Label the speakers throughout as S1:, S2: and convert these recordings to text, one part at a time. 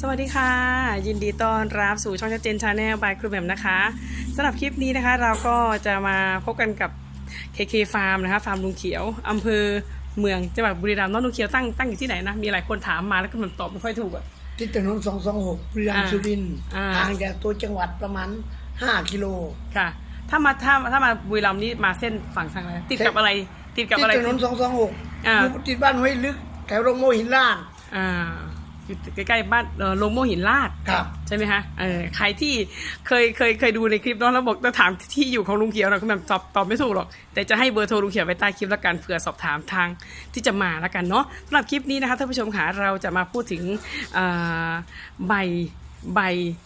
S1: สวัสดีค่ะ ยินดีต้อนรับสู่ช่องชัดเจนชาแนลบายครูแหม่มนะคะสำหรับคลิปนี้นะคะ เราก็จะมาพบกันกับ KK Farm นะคะฟาร์มลุงเขียวอำเภอเมืองจังหวัดบุรีรัมย์น้องลุงเขียวตั้งตั้งอยู่ที่ไหนนะ มีหลายคนถามมาแล้วก็มันตอบไม่ค่อยถูกอะ
S2: ที่ถนน226บุรีรัมย์
S1: อ่า
S2: สุรินทร์
S1: อ่า
S2: ห่างจากตัวจังหวัดประมาณ 5 กิโล
S1: ค่ะ ถ้ามาถ้าถ้ามาบุรีรัมย์นี่มาเส้นฝั่งทางอะไรติดกับอะไรติดกับ
S2: ที่
S1: อะไร
S2: ถนน226
S1: อ่า
S2: อยู่ติดบ้านห้วยลึกแถวโรงโมหินล้าน
S1: อ่า อยู่ใกล้ๆบ้านเอ่อโรงโม่หินลาด
S2: ครับ
S1: ใช่ไหมคะเออใครที่เคยเคยเคยดูในคลิปเน้องแล้วบอกจะถามที่อยู่ของลุงเขียวเราก็แบบตอบตอบไม่ถูกหรอก แต่จะให้เบอร์โทรลุงเขียวไว้ใต้คลิปแล้วกันเผื่อสอบถามทางที่จะมาแล้วกันเนาะสำหรับคลิปนี้นะคะท่านผู้ชมค่ะเราจะมาพูดถึงเอ่อใบใบ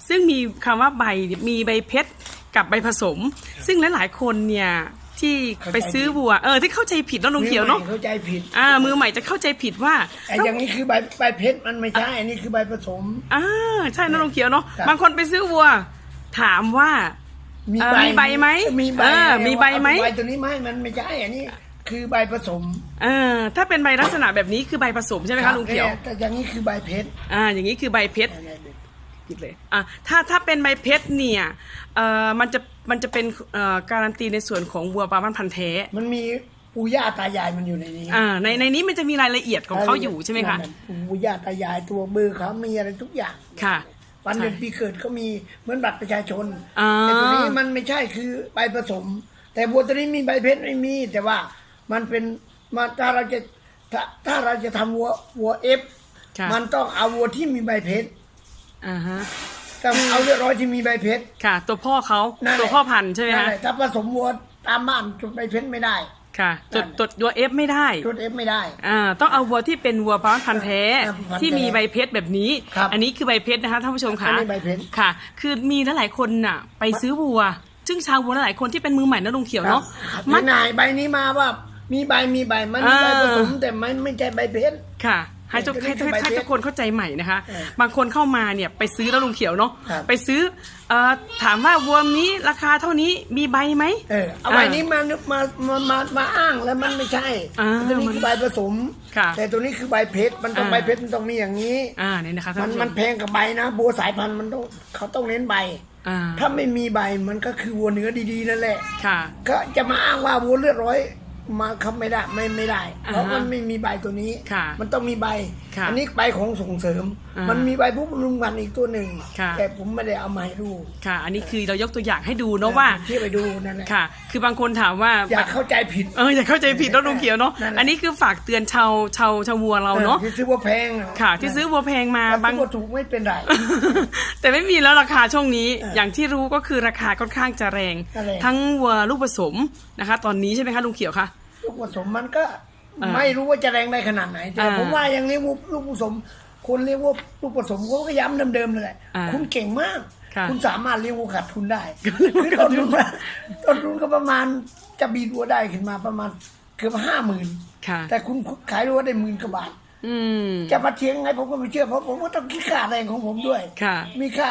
S1: ซึ่งมีคำว่าใบมีใบเพชรกับใบผสม ซึ่งหลายๆคนเนี่ย ที่ไปซื้อวัว เออ ที่เข้าใจผิดเนาะลุงเขียวเนาะ
S2: มือใหม่เข้าใจผิด
S1: อ่า มือใหม่จะเข้าใจผิดว่า
S2: ไอ้อย่างนี้คือใบใบเพชรมันไม่ใช่อันนี้คือใบผสม
S1: อ่าใช่นะลุงเขียวเนาะ
S2: ครับ
S1: บางคนไปซื้อวัว ถามว่าเออมีใบไหม
S2: มีใบ
S1: เออมีใบไหม
S2: ใบตัวนี้ไหมมันไม่ใช่อันนี้คือใบผสม
S1: เออถ้าเป็นใบลักษณะแบบนี้คือใบผสมใช่ไหมคะลุงเขียว
S2: แต่อย่างนี้คือใบเพชร
S1: อ่า อย่างนี้คือใบเพชรผิดเลยอะถ้าถ้าเป็นใบเพชรเนี่ยเอ่อ มันจะมันจะเป็นเอ่อการันตีในส่วนของวัวปลาบ้านพันธุ์แท้
S2: มันมีปู่ย่าตายายมันอยู่ในนี้
S1: อ่าในในนี้มันจะมีรายละเอียดของเขาอยู่ใช่ไหมคะ
S2: นั่นน่ปู่ย่าตายายตัวเบอร์เขามีอะไรทุกอย่าง
S1: ค่ะ
S2: วันเดือนปีเกิดเขามีเหมือนบัตรประชาชน
S1: อ่า
S2: แต่ตัวนี้มันไม่ใช่คือใบผสม แต่วัวตัวนี้มีใบเพชรไม่มี แต่ว่ามันเป็นมาถ้าเราจะถ้าถ้าเราจะทำวัววัวเอฟ
S1: ค่ะ
S2: มันต้องเอาวัวที่มีใบเพชร
S1: อ่าฮะ
S2: ต้องเอาเรียบร้อยที่มีใบเพชร
S1: ค่ะ ตัวพ่อเขา
S2: นั่นแหละ
S1: ตัวพ่อพันธุ์ใช่ไหม
S2: นั่น
S1: คะ
S2: แหละถ้าผสมวัวตามบ้านจดใบเพชรไม่ได้
S1: ค่ะจด
S2: นั่น
S1: จดวัวเอฟไม่ได้
S2: จดเอฟไม่ได้
S1: อ่าต้องเอาวัวที่เป็นวัวป้าพันธุ์แท้
S2: ครับพันธุ์
S1: ที่มี
S2: แท้
S1: ใบเพชรแบบนี้
S2: ครับ
S1: อันนี้คือใบเพชรนะคะท่านผู้ชมค่ะ
S2: อันนี้ใบเพชร
S1: ค่ะ คือมีหลายๆคนน่ะ ไปซื้อวัว ซึ่งชาววัวหลายๆคนที่เป็นมือใหม่นะลุงเขียวเนาะ
S2: ครับ
S1: มั
S2: นายใบนี้มาว่ามีใบมีใบมันมีใบ
S1: อ่า
S2: ผสมแต่มันไม่ใช่ใบเพชร
S1: ค่ะ ให้ทุก
S2: เออ
S1: ให้ทุก
S2: ใบเพชร
S1: ให้ทุกคนเข้าใจใหม่นะคะ
S2: เออบา
S1: งคนเข้ามาเนี่ยไปซื้อแล้วลุงเขียวเนาะ
S2: ครับ
S1: ไปซื้อเอ่อถามว่าวัวนี้ราคาเท่านี้มีใบไหม
S2: เออเอาใบนี้มามามามามาอ้างแล้วมันไม่ใช่
S1: อ่า
S2: ตัวนี้คือใบผสม
S1: ค่ะ
S2: แต่ตัวนี้คือใบเพชรมันต้อง
S1: อ่า
S2: ใบเพชรมันต้องมีอย่างนี้
S1: อ่าเนี่ยนะคะท่า
S2: มันน
S1: ผู้ช
S2: มัน
S1: ม
S2: แพงกับใบนะบัวสายพันธุ์มันต้องเขาต้องเน้นใบ
S1: อ่า
S2: ถ้าไม่มีใบมันก็คือวัวเนื้อดีๆนั่นแหละ
S1: ค่ะ
S2: ก็จะมาอ้างว่าวัวเลือดร้อย มาเขาไม่ได้ไม่ไม่ได้ เพราะ
S1: อ่าฮะ
S2: มันไม่มีใบตัวนี้
S1: ค่ะ
S2: มันต้องมีใบ
S1: ค่ะ
S2: อันี้ใบของส่งเสริม
S1: อ่ามั
S2: มันมีใบผู้บำรุงพันธุ์อีกตัวหนึ่ง
S1: ค่ะ
S2: แต่ผมไม่ได้เอามาให้ดู
S1: ค่ะ อันนี้คือเรายกตัวอย่างให้ดูเนาะว่า
S2: ที่ไปดูนั่นแหละ
S1: ค่ะ คือบางคนถามว่า
S2: อย่าเข้าใจผิด
S1: เอออย่าเข้าใจผิดเนาะลุงเขียวเนาะ
S2: นั่นแหละ
S1: อันนี้คือฝากเตือนชาวชาวชาววัวเราเนาะ
S2: ที่ซื้อว่าแพงอ
S1: ค่ะ ที่ซื้อวัวแพงมา
S2: ถ้า
S1: บาง
S2: ซื้อว่า ถูกไม่เป็นไร
S1: แต่ไม่มีแล้วราคาช่วงนี้
S2: เออ
S1: อ
S2: อย่าง
S1: ที่รู้ก็คือราคาค่อนข้างจะแรง
S2: แรง
S1: ทั้งวัวลูกผสมนะคะ ตอนนี้ใช่ไหมคะลุงเขียวคะ
S2: ลู กผสมมันก็
S1: อ่า
S2: ไม่รู้ว่าจะแรงได้ขนาดไหนแต่
S1: อ่า
S2: ผมว่าอย่างนี้ลูกผสม คนเรียกว่าลูกผสมเขาก็ย้ำเดิมๆเลยแหละ
S1: อ่า
S2: คุณเก่งมาก
S1: ค่ะ
S2: คุณสามารถเลี้ยงวัวขาดทุนได้
S1: เลี้ยงวัว
S2: คือ
S1: ขา
S2: ต้
S1: ด
S2: น
S1: ทุ
S2: ทุ
S1: น
S2: นต้นทุนก็ประมาณจะบีดวัวได้ขึ้นมาประมาณเกือบห้าหมื่น
S1: ค่ะ
S2: แต่คุณขายวัวได้หมื่นกว่าบาท
S1: อืม
S2: จะมาเทียงไงผมก็ไม่เชื่อเพราะผมก็ต้องคิดค่าแรงของผมด้วย
S1: ค่ะ
S2: มีค่า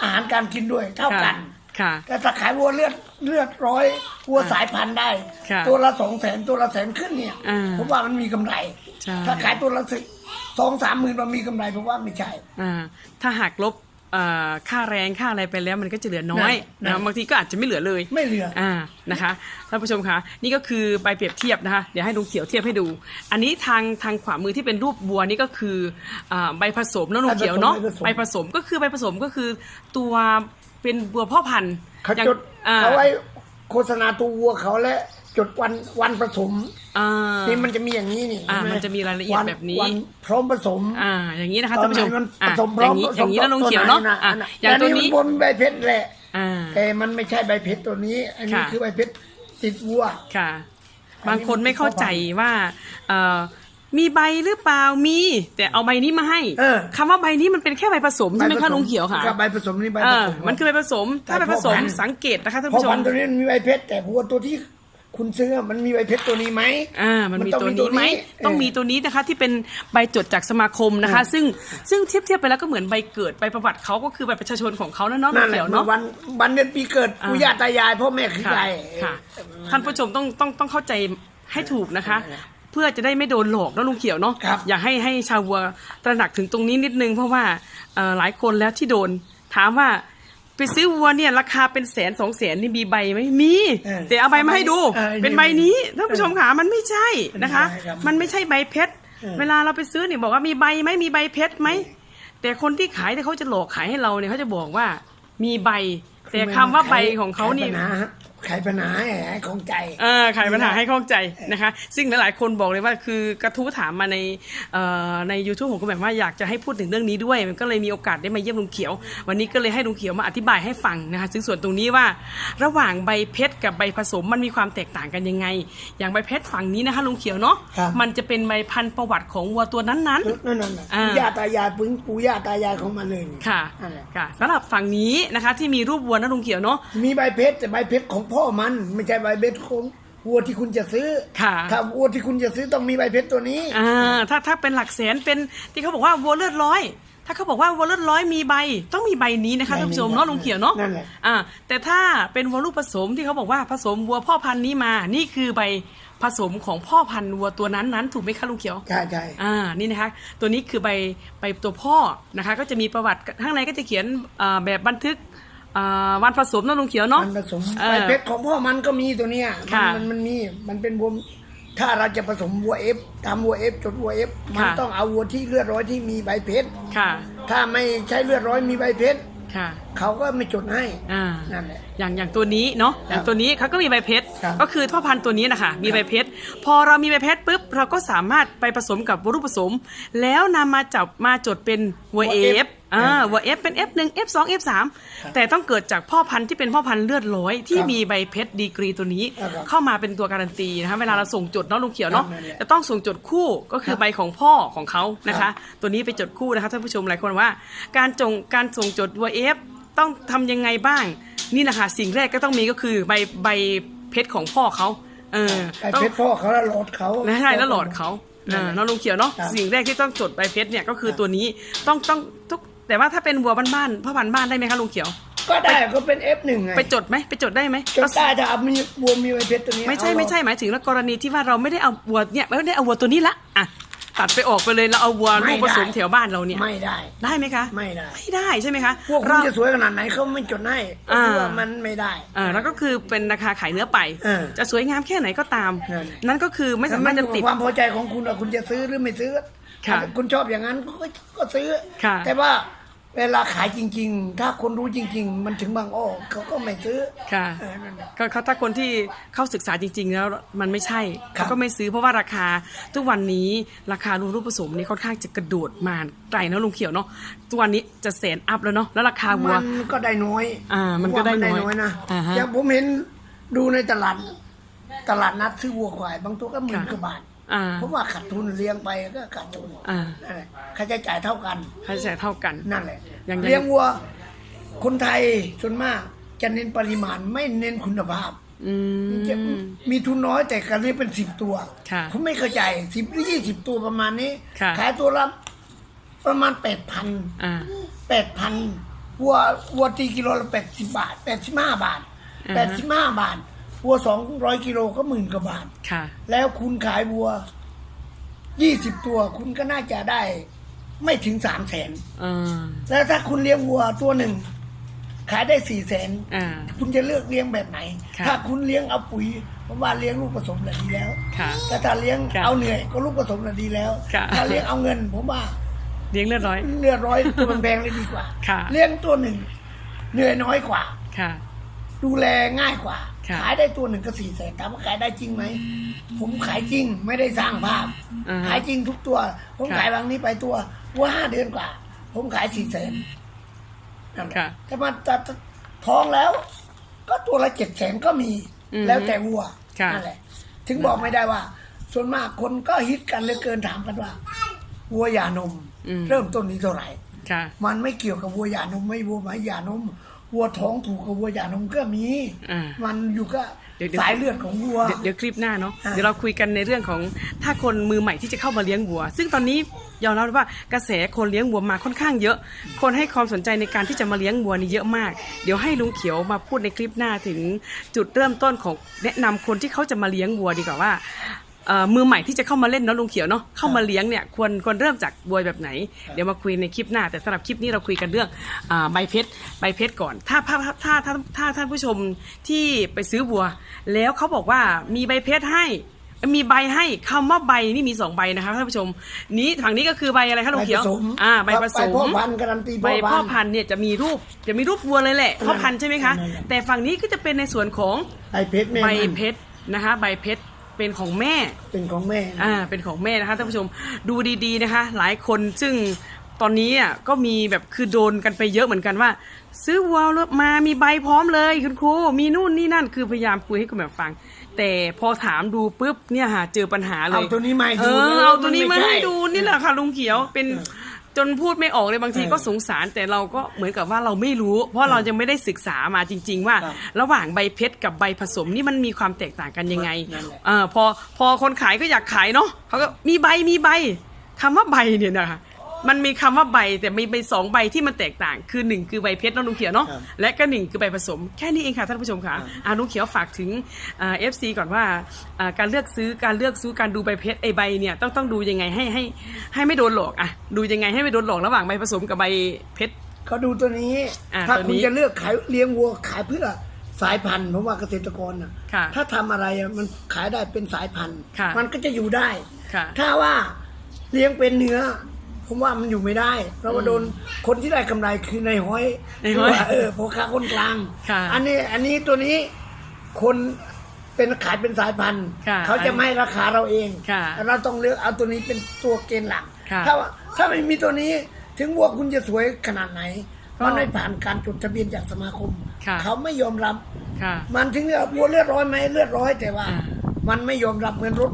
S2: อาหารการกินด้วยเท่ากัน
S1: ค่ะ
S2: แต่ถ้าขายวัวเลือดเลือดร้อยวัวสายพันธุ์ได้
S1: ค่ะ
S2: ตัวละสองแสนตัวละแสนขึ้นเนี่ย
S1: อ่า
S2: ผมว่ามันมีกำไร
S1: ใช่
S2: ถ้าขายตัวละสิสองสามหมื่นมันมีกำไรผมว่าไม่ใช่
S1: อ่าถ้าหากลบเอ่อค่าแรงค่าอะไรไปแล้วมันก็จะเหลือน้อย
S2: นั่น
S1: นะบางทีก็อาจจะไม่เหลือเลย
S2: ไม่เหลือ
S1: อ่านะคะท่านผู้ชมคะนี่ก็คือใบเปรียบเทียบนะคะเดี๋ยวให้ลุงเขียวเทียบให้ดู อันนี้ทางทางขวามือที่เป็นรูปบัวนี่ก็คืออ่าใบผสมเนอะลุงเขียวเนาะ
S2: ใบ
S1: ใบ
S2: ผ
S1: ผ
S2: ส
S1: ส
S2: ม
S1: มก็คือใบผสมก็คือตัว เป็นบัวพ่อพันธุ์
S2: เขา
S1: อย่าง
S2: จด
S1: อ่
S2: เขาไว้โฆษณาตัววัวเขาและจดวันวันผสม
S1: อ่า
S2: นี่มันจะมีอย่างนี้นี่
S1: อ่า
S2: เห็ไห
S1: มันจะมีรายละเอียด
S2: วัน
S1: แบบนี้
S2: วันพร้อมผสม
S1: อ่า อย่างนี้นะคะ
S2: ตอ
S1: ท่านน
S2: ไหน
S1: ผู้ชม
S2: มัน
S1: อ่า
S2: ผสมพ
S1: อ
S2: ร้อย่างม
S1: นี้
S2: ผ
S1: อ
S2: ส
S1: ย่ามงนี้แล้วลุงเขียวเนาะ
S2: ตัวไห
S1: อ่า
S2: น่
S1: อย่างตัวนี้
S2: บนใบเพชรแหละ
S1: อ่า
S2: แต่มันไม่ใช่ใบเพชรตัวนี้ อันนี้
S1: ค่ะ
S2: คือใบเพชรติดวัว
S1: ค่ะ
S2: อันนี้
S1: บางคนไม่เข้าใจว่าเอ่อ มีใบหรือเปล่ามี แต่เอาใบนี้มาให้
S2: เออ
S1: คำว่าใบนี้มันเป็นแค่ใบผสมใช่ไหมคะลุงเขียวค่ะ
S2: รับใบผสมนี่ใบ
S1: เอ
S2: ผ
S1: อ
S2: สม
S1: มันคือใบผสม ถ้าใบผสม
S2: แต่พ่อพันธุ์
S1: สังเกตนะคะท่าน
S2: เพราะ
S1: ผู้ช
S2: พั
S1: ม
S2: นธุ์ตัวนี้มันมีใบเพชรแต่วัวตัวที่คุณซื้อมันมีใบเพชรตัวนี้ไหม
S1: อ่ามันมี
S2: มันต้
S1: ตั
S2: อ
S1: ว
S2: งมี
S1: นี้ไหม
S2: ตัวนี้
S1: ต้อง
S2: เออ
S1: มีตัวนี้นะคะที่เป็นใบจดจากสมาคมนะคะ ซึ่งซึ่งเทียบเทียบไปแล้วก็เหมือนใบเกิดใบประวัติเขาก็คือใบประชาชนของเขานั่นเนาะลุ
S2: นั่
S1: ง
S2: นแห
S1: เขี
S2: ละ
S1: ยวเนาะ
S2: วันวันเดือนปีเกิด
S1: อ่า
S2: ปู่ย่าตายายพ่อแม่คือ
S1: ค่ะ
S2: ใคร
S1: ค่ะท่านผู้ชมต้องต้องต้องเข้าใจให้ถูกนะคะ เพื่อจะได้ไม่โดนหลอกเนาะลุงเขียวเนาะ
S2: ครับ
S1: อยากให้ให้ชาววัวตระหนักถึงตรงนี้นิดนึงเพราะว่าเอ่อหลายคนแล้วที่โดน ถามว่าไปซื้อวัวเนี่ยราคาเป็นแสนสองแสนนี่มีใบไหมมี
S2: เออ
S1: แต่เอาใบมาให้ดู
S2: เออ
S1: เป็นใบนี้ท่านผู้ชมขามันไม่ใช่นะคะ
S2: ไม่ใช่ครับ
S1: มันไม่ใช่ใบเพชร
S2: เออ
S1: เวลาเราไปซื้อเนี่ยบอกว่ามีใบไหมมีใบเพชรไหมแต่คนที่ขายที่เขาจะหลอกขายให้เราเนี่ยเขาจะบอกว่ามีใบ แต่คำว่าใบของเขานี่
S2: ไขปัญหา ไขปัญหาให้ของใจ
S1: เออขายปัญหาให้เข้าใจนะคะ ซึ่งหลายๆ คนบอกเลยว่าคือกระทู้ถามมาในเอ่อใน YouTube ผมก็แบบว่าอยากจะให้พูดถึงเรื่องนี้ด้วย มันก็เลยมีโอกาสได้มาเยี่ยมลุงเขียว วันนี้ก็เลยให้ลุงเขียวมาอธิบายให้ฟังนะคะซึ่งส่วนตรงนี้ว่าระหว่างใบเพชรกับใบผสมมันมีความแตกต่างกันยังไง อย่างใบเพชรฝั่งนี้นะคะลุงเขียวเนาะ
S2: ครับ
S1: มันจะเป็นใบพันธุ์ประวัติของวัวตัวนั้น
S2: นั่นนั่นน่ะ
S1: อ่า
S2: ปู่ย่าตายายปึ้งปู่ย่าตายายของมันเลย
S1: ๆค่ะ
S2: นั่นแหละ
S1: ค่ะสำหรับฝั่งนี้นะคะที่มีรูปวัวนะลุงเขียวเนาะ
S2: มีใบเพชรแต่ใบเพชรของพ่อมันไม่ใช่ใบเพชรของวัวที่คุณจะซื้อ
S1: ค่ะ
S2: ถ้าวัวที่คุณจะซื้อต้องมีใบเพชรตัวนี้
S1: อ่าถ้าถ้าเป็นหลักแสนเป็นที่เขาบอกว่าวัวเลือดร้อย ถ้าเขาบอกว่าวัวเลือดร้อยมีใบ ต้องมีใบนี้นะคะ
S2: ใบนี้
S1: ท่านผู้ชมเนาะลุงเขียวเนาะ
S2: นั่นแหละ
S1: อ่าแต่ถ้าเป็นวัวลูกผสมที่เขาบอกว่าผสมวัวพ่อพันธุ์นี้มา นี่คือใบผสมของพ่อพันธุ์วัวตัวนั้นนั้นถูกไหมคะลุงเขียว
S2: ใช่ใช่
S1: อ่า นี่นะคะ ตัวนี้คือใบใบตัวพ่อนะคะ ก็จะมีประวัติข้างในก็จะเขียนอ่าแบบบันทึก อ่าวันผสมเนาะลุงเขียวเนาะ
S2: มันผสม
S1: เออ
S2: ใบเพชรของพ่อมันก็มีตัวเนี้ยมัน
S1: ค่ะ
S2: มันมันมีมันเป็นวัวถ้าเราจะผสมวัวเอฟทำวัวเอฟจดวัวเอฟมัน
S1: ค่ะ
S2: ต้องเอาวัวที่เลือดร้อยที่มีใบเพชร
S1: ค่ะ
S2: ถ้าไม่ใช้เลือดร้อยมีใบเพชร
S1: ค่ะ
S2: เขาก็ไม่จดให้
S1: อ่า
S2: นั่นแหละ
S1: อย่างอย่างตัวนี้เนาะอย่างตัวนี้เขาก็มีใบเพชร
S2: ครับ
S1: ก็คือพ่อพันธุ์ตัวนี้นะคะมีใบเพชรพอเรามีใบเพชรปุ๊บเราก็สามารถไปผสมกับวัวรูปผสม แล้วนำมาจับมาจดเป็นวัวเอฟอ่าวัวเอฟเป็น F1 F2 F3 แต่ต้องเกิดจากพ่อพันธุ์ที่เป็นพ่อพันธุ์เลือดร้อยที่
S2: ครับ
S1: มีใบเพชรดีกรีตัวนี้
S2: ครับ
S1: เข้ามาเป็นตัวการันตีนะคะเวลาเราส่งจดเนาะลุงเขียวเนาะ
S2: ครับนั่นแหละ
S1: จะต้องส่งจดคู่ก็คือ
S2: ครับ
S1: ใบของพ่อของเขานะ
S2: ครั
S1: คะ
S2: บ
S1: ตัวนี้ไปจดคู่นะคะท่านผู้ชมหลายคนว่า การจงการส่งจดวัวเอฟ ต้องทำยังไงบ้าง นี่นะคะสิ่งแรกก็ต้องมีก็คือใบใบเพชรของพ่อเขาเออ
S2: ใบ
S1: ต้อง
S2: เพชรพ่อเขาแล้วหลอดเขา
S1: ใช่แล้วหลอดเขา
S2: นั่นแหละ
S1: เออน้องลุงเขียวเนาะ
S2: ครับ
S1: สิ่งแรกที่ต้องจดใบเพชรเนี่ยก็คือ
S2: ครับ
S1: ตัวนี้ต้องต้องทุกแต่ว่าถ้าเป็นวัวบ้านๆพ่อพันธุ์บ้านได้ไหมคะลุงเขียว
S2: ก็ได้ก็เป็น F1 ไง
S1: ไปจดไหมไปจดได้ไหม
S2: จดได้ถ้าเอามีวัวมีใบเพชรตัวนี้
S1: ไม่ใช่
S2: เอา
S1: ไม่ใช่หมายถึงว่ากรณีที่ว่าเราไม่ได้เอาวัวเนี่ยไม่ได้เอาวัวตัวนี้ละอะ ตัดไปออกไปเลยแล้วเอาวัวลูกผสมแถวบ้านเราเนี่ย
S2: ไม่ได้
S1: ได้ไหมคะ
S2: ไม่ได้
S1: ไม่ได้ใช่ไหมคะ
S2: พวกคุณ
S1: เรา
S2: จะสวยขนาดไหนเขาไม่จดให้
S1: อ่า
S2: เพราะว่ามันไม่ได้
S1: เออแล้วก็คือเป็นราคาขายเนื้อไป
S2: เออ
S1: จะสวยงามแค่ไหนก็ตาม
S2: นั่น
S1: นั่นก็คือไม่สามารถจะติด
S2: ความพอใจของคุณว่าคุณจะซื้อหรือไม่ซื้อ
S1: ค่ะ
S2: ถ้าคุณชอบอย่างนั้นก็ก็ซื้อ
S1: ค่ะ
S2: แต่ว่า เวลาขายจริง ๆ ถ้าคนรู้จริง ๆ มันถึงบางอ้อเขาก็ไม่ซื้อ
S1: ค่ะ
S2: เออนั่นแหละ
S1: ก็เขาถ้าคนที่เข้าศึกษาจริง ๆ แล้วมันไม่ใช่
S2: ครับ
S1: เขาก็ไม่ซื้อเพราะว่าราคาทุกวันนี้ราคารูรูปผสมนี่ค่อนข้างจะกระโดดมาไกลเนอะลุงเขียวเนาะทุกวันนี้จะแสนอัพแล้วเนาะแล้วราคาวัว
S2: มันก็ได้น้อย
S1: อ่ามันก็ได้น้อย
S2: ว่านะ
S1: อ่าฮะ
S2: อย่างผมเห็นดูในตลาด ตลาดนัดซื้อวัวควาย บางตัวก็หมื่น
S1: ค่ะ
S2: กว่าบาท
S1: อ่า
S2: เพราะว่าขาดทุนเลี้ยงไปก็ขาดทุน
S1: อ่า
S2: นั่นแหละค่าใช้จ่ายเท่ากัน
S1: ค่าใช้จ่ายเท่ากัน
S2: นั่นแหละ
S1: อย่าง
S2: เลี้ยงวัว คนไทยส่วนมากจะเน้นปริมาณไม่เน้นคุณภาพ
S1: อืม
S2: จะมีทุนน้อยแต่การเลี้ยงเป็นสิบตัว
S1: ค่ะ
S2: ผมไม่เข้าใจสิบหรือยี่สิบตัวประมาณนี้
S1: ค่ะ
S2: ขายตัวละประมาณแปดพัน
S1: อ่า
S2: แปดพันวัววัวตีกิโลละแปดสิบบาทแปดสิบห้าบาท
S1: อ่า
S2: แป
S1: ฮะ
S2: ดสิบห้าบาท วัวสองร้อยกิโลก็หมื่นกว่าบาท
S1: ค่ะ
S2: แล้วคุณขายวัวยี่สิบตัว คุณก็น่าจะได้ ไม่ถึงสามแสน
S1: อ่า
S2: แล้วถ้าคุณเลี้ยงวัวตัวหนึ่ง ขายได้สี่แสน
S1: อ่า
S2: คุณจะเลือกเลี้ยงแบบไหน
S1: ค่ะ
S2: ถ้าคุณเลี้ยงเอาปุ๋ยผมว่าเลี้ยงลูกผสมน่ะดีแล้ว
S1: ค่ะ
S2: แต่ถ้าเลี้ยง
S1: ค่ะ
S2: เอาเหนื่อยก็ลูกผสมน่ะดีแล้ว
S1: ค่ะ
S2: ถ้าเลี้ยงเอาเงิน ผมว่า
S1: เลี้ยงเลือดร้อย
S2: เลือดร้อยตัวมันแพงเลยดีกว่า
S1: ค่ะ
S2: เลี้ยงตัวหนึ่ง เหนื่อยน้อยกว่า
S1: ค่ะ
S2: ดูแลง่ายกว่า
S1: ค่ะ
S2: ขายได้ตัวหนึ่งก็สี่แสนถามว่าขายได้จริงไหม ผมขายจริงไม่ได้สร้างภาพ
S1: อ่าฮะ
S2: ขายจริงทุกตัว ผม
S1: ค่ะ
S2: ขายบางนี้ไปตัววัวห้าเดือนกว่า ผมขายสี่แสน
S1: ค่ะ
S2: แต่มาจะท้องแล้ว ก็ตัวละเจ็ดแสนก็มี
S1: อือฮึ
S2: แล้วแต่วัว
S1: ค่ะ
S2: นั่นแหละ ถึงบอกไม่ได้ว่า ส่วนมากคนก็ฮิตกันเหลยเกินถามกันว่า วัวหย่านม เริ่มต้นนี้เท่าไหร่
S1: ค่ะ
S2: มันไม่เกี่ยวกับวัวหย่านมไม่วัวหมาหย่านม วัวท้องถูกกับวัวหย่านมก็มี
S1: อ่า
S2: มันอยู่ก็
S1: เดี๋ยวเดี๋ยว
S2: สายเลือดของวัว
S1: เดี๋ยวเดี๋ยวคลิปหน้าเนาะ
S2: อ่า
S1: เดี๋ยวเราคุยกันในเรื่องของถ้าคนมือใหม่ที่จะเข้ามาเลี้ยงวัว ซึ่งตอนนี้ยอมรับว่ากระแสคนเลี้ยงวัวมาค่อนข้างเยอะ คนให้ความสนใจในการที่จะมาเลี้ยงวัวนี่เยอะมาก เดี๋ยวให้ลุงเขียวมาพูดในคลิปหน้าถึงจุดเริ่มต้นของแนะนำคนที่เขาจะมาเลี้ยงวัวดีกว่าว่าเอ่อ มือใหม่ที่จะเข้ามาเล่นเนาะลุงเขียวเนาะเข้ามาเลี้ยงเนี่ยควรควรเริ่มจากบัวแบบไหน เดี๋ยวมาคุยในคลิปหน้า แต่สำหรับคลิปนี้เราคุยกันเรื่องอาใบเพชรใบเพชรก่อน ถ้าถ้าถ้าถ้าถ้าท่านผู้ชมที่ไปซื้อบัว แล้วเขาบอกว่ามีใบเพชรให้มีใบให้คำว่าใบนี่มีสองใบนะคะท่านผู้ชม นี้ฝั่งนี้ก็คือใบอะไรคะลุงเขียวอ่าใบผสม
S2: ใบพ่อพันธุ์การันตี
S1: ใบ
S2: พ่อ
S1: พ่อ
S2: พั
S1: พั
S2: นธุ์
S1: นธุ์เนี่ยจะมีรูปจะมีรูปวัวเลยแหละพ่อพันธุ์ใช่ไหมคะ
S2: นั่นแหละ
S1: แต่ฝั่งนี้ก็จะเป็นในส่วนของ
S2: ใบเพชรแม่
S1: ใบ
S2: มัน
S1: เพชรนะคะใบเพชร เป็นของแม่
S2: เป็นของแม่
S1: อ่า เป็นของแม่นะคะท่านผู้ชมดูดีๆนะคะ หลายคนซึ่งตอนนี้อะก็มีแบบคือโดนกันไปเยอะเหมือนกันว่า ซื้อวัวแล้วมามีใบพร้อมเลยคุณครูมีนู่นนี่นั่นคือพยายามคุยให้คุณแบบฟัง แต่พอถามดูปุ๊บเนี่ยค่ะเจอปัญหาเลย
S2: เอาตัวนี้มาให้
S1: เอ
S2: ดู
S1: อ
S2: นะ
S1: เอาตัวนี้มา
S2: มันไม่
S1: ให้
S2: ใช่
S1: ดูนี่แหละค่ะลุงเขียวเป็น
S2: เออ
S1: จนพูดไม่ออกเลยบางที
S2: เออ
S1: ก็สงสารแต่เราก็เหมือนกับว่าเราไม่รู้ เพราะเรายังไม่ได้ศึกษามาจริง ๆ ว่า
S2: ครับ
S1: ระหว่างใบเพชรกับใบผสมนี่มันมีความแตกต่างกันยังไง
S2: นั่นแหละ
S1: เออพอพอคนขายก็อยากขายเนาะเขาก็มีใบมีใบคำว่าใบเนี่ยนะคะ มันมีคำว่าใบแต่มีใบสองใบที่มันแตกต่าง คือหนึ่งคือใบเพชรเน้องลุงเขียวเนาะ
S2: ครับ
S1: และก็หนึ่งคือใบผสมแค่นี้เองค่ะท่านผู้ชมค่ะ
S2: ครับ
S1: อ่าลุงเขียวฝากถึงเอฟซีก่อนว่าอ่าการเลือกซื้อการเลือกซื้อการดูใบเพชรไอใบเนี่ยต้องต้องดูยังไงให้ให้ให้ไม่โดนหลอกอะดูยังไงให้ไม่โดนหลอกระหว่างใบผสมกับใบเพชร
S2: เขาดูตัวนี้
S1: อ่า
S2: ถ้า
S1: ตัว
S2: คุณ
S1: นี้
S2: จะเลือกขายเลี้ยงวัวขายเพื่อสายพันธุ์ผมว่าเกษตรกรน่ะ
S1: ค่ะ
S2: ถ้าทำอะไรอะมันขายได้เป็นสายพันธุ์
S1: ค่ะ
S2: มันก็จะอยู่ได้
S1: ค่ะ
S2: ถ้าว่าเลี้ยงเป็นเนื้อ ผมว่ามันอยู่ไม่ได้เพราะว่าโดนคนที่ได้กำไรคือในายห้อย
S1: นายห้อย
S2: หรืว่าเออพ่อค้าคนกลาง
S1: ค่ะ
S2: อันนี้อันนี้ตัวนี้คนเป็นขายเป็นสายพันธุ์
S1: ค่ะ
S2: เขาจะไม่ให้ราคาเราเอง
S1: ค่ะ
S2: เราต้องเลือกเอาตัวนี้เป็นตัวเกณฑ์หลัก
S1: ค่ะ
S2: ถ้าว่าถ้าไม่มีตัวนี้ถึงวัวคุณจะสวยขนาดไหน
S1: ก็
S2: มันไม่ผ่านการจดทะเบียนจากสมาคม
S1: ค่ะ
S2: เขาไม่ยอมรับ
S1: ค่ะ
S2: มันถึงจะวัวเลือดร้อยไหมเลือดร้อยแต่ว่า
S1: อ่า
S2: มันไม่ยอมรับเหมือนรถ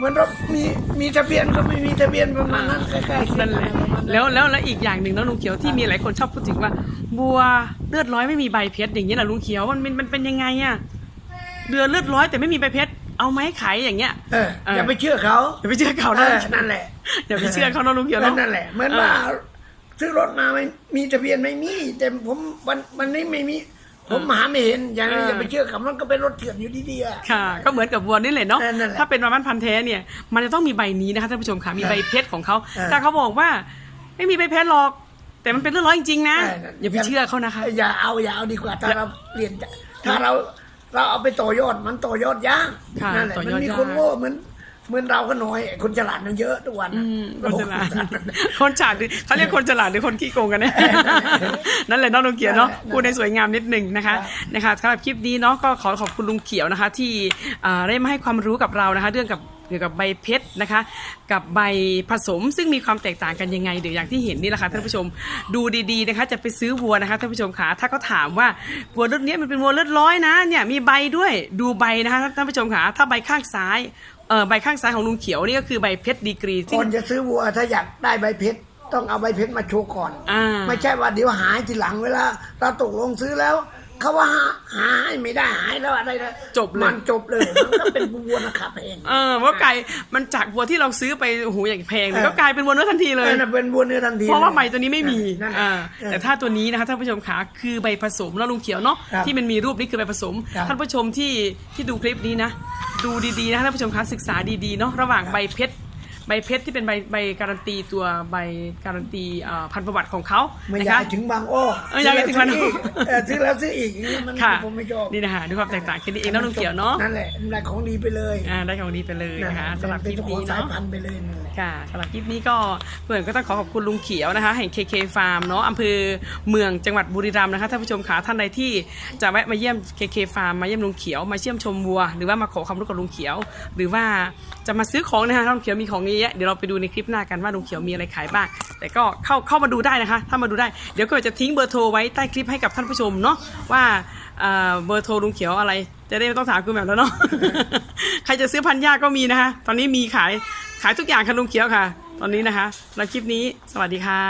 S2: เหมือนรถมีมีทะเบียนก็ไม่มีทะเบียนประมาณนั้นใกล้ๆ
S1: นั่นแหละ
S2: ประมาณนั้น
S1: แล้วแล้วแล้วอีกอย่างหนึ่งนะลุงเขียวที่มีหลายคนชอบพูดถึงว่า บัวเลือดร้อยไม่มีใบเพชรอย่างนี้แหละลุงเขียวมันมันมันเป็นยังไงอะเดือเลือดร้อยแต่ไม่มีใบเพชรเอาไหมขายอย่างเงี้ย
S2: เออ อย่าไปเชื่อเขา
S1: อย่าไปเชื่อเขา
S2: เอ
S1: นะ
S2: อนั่นแหละ
S1: อย่าไปเชื่อเขานะลุงเขียวเนอะ
S2: นั่นแหละเหมือน
S1: เออ
S2: ว่าซื้อรถมาไม่มีทะเบียนไม่มี แต่ผมวันวันนี้ไม่มี ผมหาไม่เห็นอย่างนี้
S1: เออ
S2: อ
S1: อ
S2: ย่าไปเชื่อเขามันก็เป็นรถเถื่อนอยู่ดีๆอะ
S1: ค่ะ ก็เหมือนกับวัวนี่แหละเนาะ
S2: เออนั่นแหละ
S1: ถ้าเป็นมาบ้านพันธุ์แท้เนี่ย มันจะต้องมีใบนี้นะคะท่านผู้ชมค่ะมีใบเพชรของเขา
S2: เออ
S1: แต่เขาบอกว่า ไม่มีใบเพชรหรอก แต่มันเป็นเรื่องร้อยจริงๆนะ
S2: เออนั่น
S1: อย่าไปเชื่อเขานะคะ
S2: อย่าเอาอย่าเอาดีกว่าถ้าเราเปลี่ยนจากถ้าเราเราเอาไปต่อยอดมันต่อยอดยาก
S1: ค่ะ
S2: นั่นแหละ
S1: ต่อย
S2: มั
S1: อด
S2: นมี
S1: ยาก
S2: คนโง่เหมือน เหมือนเราก็น้อย คนฉลาดมันเยอะทุกวัน
S1: อืมคนฉลาดคนฉลาดหรือเขาเรียกคนฉลาดหรือคนขี้โกงกันเนี่ยนั่นแหละเน้องลุงเขียวเนาะ
S2: นั่นแหละ
S1: พูดในสวยงามนิดหนึ่งนะคะ
S2: ครับ
S1: นะคะสำหรับคลิปนี้เนาะก็ขอขอบคุณลุงเขียวนะคะ ที่อ่าได้มาให้ความรู้กับเรานะคะ เรื่องกับเกี่ยวกับใบเพชรนะคะ กับใบผสมซึ่งมีความแตกต่างกันยังไงเดี๋ยวอย่างที่เห็นนี่แหละค่ะท่านผู้ชมดูดีๆนะคะ จะไปซื้อวัวนะคะท่านผู้ชมขาถ้าเขาถามว่าวัวรุ่นนี้มันเป็นวัวเลือดร้อยนะเนี่ยมีใบด้วยดูใบนะคะท่านผู้ชมขาถ้าใบข้างซ้าย เออใบข้างซ้ายของลุงเขียวนี่ก็คือใบเพชรดีกรีซึ่ง
S2: ก่อนจะซื้อวัวถ้าอยากได้ใบเพชรต้องเอาใบเพชรมาโชว์ก่อน
S1: อ่า
S2: ไม่ใช่ว่าเดี๋ยวหายทีหลังเวลาเราตกลงซื้อแล้วเขาว่าหาหายไม่ได้หายแล้วอะไรนะ
S1: จบเลย
S2: มันจบเลยมันก็เป็นวัวนะครับเอง
S1: เออเพราะไก่มันจากวัวที่เราซื้อไปโอ้โหูอย่างแพงเลย
S2: เออ
S1: ก็กลายเป็นวัวเนื้อทันทีเลย
S2: นั่นนะเป็นวัวเนื้อทันที
S1: เพราะว่า
S2: ลย
S1: ใบตัวนี้ไม่มี
S2: นั่น
S1: อ่า
S2: เออ
S1: แต่ถ้าตัวนี้นะคะท่านผู้ชมขาคือใบผสมแล้วลุงเขียวเนาะ
S2: ครับ
S1: ที่มันมีรูปนี้คือใบผสม
S2: ครับ
S1: ท่านผู้ชมที่ที่ดูคลิปนี้นะ ดูดีๆนะท่านผู้ชมคะศึกษาดีๆเนาะระหว่างใบเพชรใบเพชรที่เป็นใบใบการันตีตัวใบการันตีอ่าพันธุ์ประวัติของเขา
S2: ไม่
S1: นะ
S2: อยา
S1: คะ
S2: กถึงบางอ้อ
S1: เอออยากให้ถึงบางอ้อ
S2: ซื้แล้วซื้ออีกเออซื้อแล้วซื้ออีกอย่างนี้มัน
S1: ค่ะ
S2: ผมไม่ชอบ
S1: นี่นะคะด้วยความแตกต่างแค่นี้เองเนาะลุงเขียวเนาะ
S2: นั่นแหละมันได้ของดีไปเลย
S1: อ่าได้ของดีไปเลยนะคะสำหรับค
S2: เป็น
S1: ลิป
S2: เจ้าของ
S1: นี้
S2: สาย
S1: เนาะ
S2: พันธุ์ไปเลยนั่นแหละ
S1: ค่ะสำหรับคลิปนี้ก็เพื่อนก็ต้องขอขอบคุณลุงเขียวนะคะแห่ง KK Farm เนาะอำเภอเมืองจังหวัดบุรีรัมย์นะคะท่านผู้ชมขาท่านใดที่จะแวะมาเยี่ยม KK Farm มาเยี่ยมลุงเขียวมาเยี่ยมชมวัว หรือว่ามาขอความรู้กับลุงเขียว หรือว่าจะมาซื้อของนะคะลุงเขียวมีของเยอะแยะเดี๋ยวเราไปดูในคลิปหน้ากันว่าลุงเขียวมีอะไรขายบ้างแต่ก็เข้าเข้ามาดูได้นะคะ ถ้ามาดูได้เดี๋ยวก็จะทิ้งเบอร์โทรไว้ใต้คลิปให้กับท่านผู้ชมเนาะว่าเบอร์โทรลุงเขียวอะไร จะได้ไม่ต้องถามคุณแบบแล้วเนาะใครจะซื้อพันธุ์หญ้าก็มีนะคะ ตอนนี้มีขาย ขายทุกอย่างค่ะลุงเขียวค่ะ ตอนนี้นะคะแล้วคลิปนี้สวัสดีค่ะ